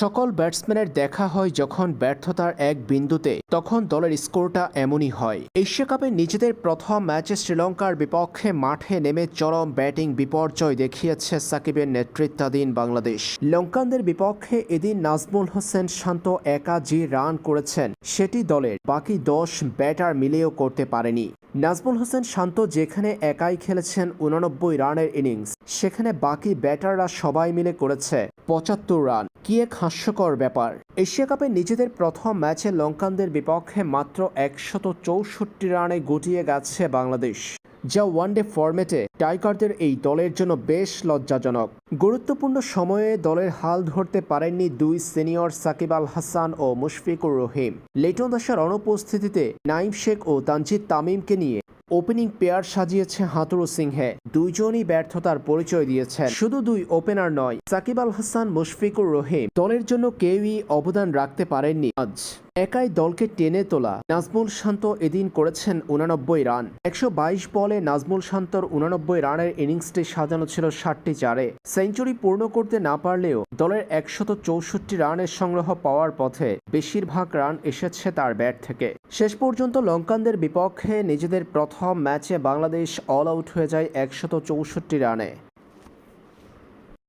সকল ব্যাটসম্যানের দেখা হয় যখন ব্যর্থতার এক বিন্দুতে, তখন দলের স্কোরটা এমনই হয়। এশিয়া কাপে নিজেদের প্রথম ম্যাচে শ্রীলঙ্কার বিপক্ষে মাঠে নেমে চরম ব্যাটিং বিপর্যয় দেখিয়েছে সাকিবের নেতৃত্বাধীন বাংলাদেশ। লঙ্কানদের বিপক্ষে এদিন নাজমুল হোসেন শান্ত একা যে রান করেছেন, সেটি দলের বাকি দশ ব্যাটার মিলেও করতে পারেনি। নাজমুল হোসেন শান্ত, যেখানে একাই খেলেছেন উনানব্বই রানের ইনিংস, সেখানে বাকি ব্যাটাররা সবাই মিলে করেছে পঁচাত্তর রান। কি এক হাস্যকর ব্যাপার। এশিয়া কাপে নিজেদের প্রথম ম্যাচে লঙ্কানদের বিপক্ষে মাত্র একশত চৌষট্টি রানে গুটিয়ে গেছে বাংলাদেশ। যা ওয়ানডে ফরম্যাটে টাইগারদের এই দলের জন্য বেশ লজ্জাজনক। গুরুত্বপূর্ণ সময়ে দলের হাল ধরতে পারেননি দুই সিনিয়র সাকিব আল হাসান ও মুশফিকুর রহিম। লেটন দাসের অনুপস্থিতিতে নাইম শেখ ও তানজিদ তামিমকে নিয়ে ওপেনিং পেয়ার সাজিয়েছে হাতুরু সিংহে। দুইজনই ব্যর্থতার পরিচয় দিয়েছেন। শুধু দুই ওপেনার নয়, সাকিব আল হাসান, মুশফিকুর রহিম দলের জন্য কেউই অবদান রাখতে পারেননি আজ। একাই দলকে টেনে তোলা। নাজমুল শান্ত এদিন করেছেন উনানব্বই রান। একশো বাইশ বলে নাজমুল শান্তর উনানব্বই রানের ইনিংসটি সাজানো ছিল ষাটটি চারে। সেঞ্চুরি পূর্ণ করতে না পারলেও দলের একশত চৌষট্টি রানের সংগ্রহ পাওয়ার পথে বেশিরভাগ রান এসেছে তার ব্যাট থেকে। শেষ পর্যন্ত লঙ্কানদের বিপক্ষে নিজেদের প্রথম ম্যাচে বাংলাদেশ অল আউট হয়ে যায় একশত চৌষট্টি রানে।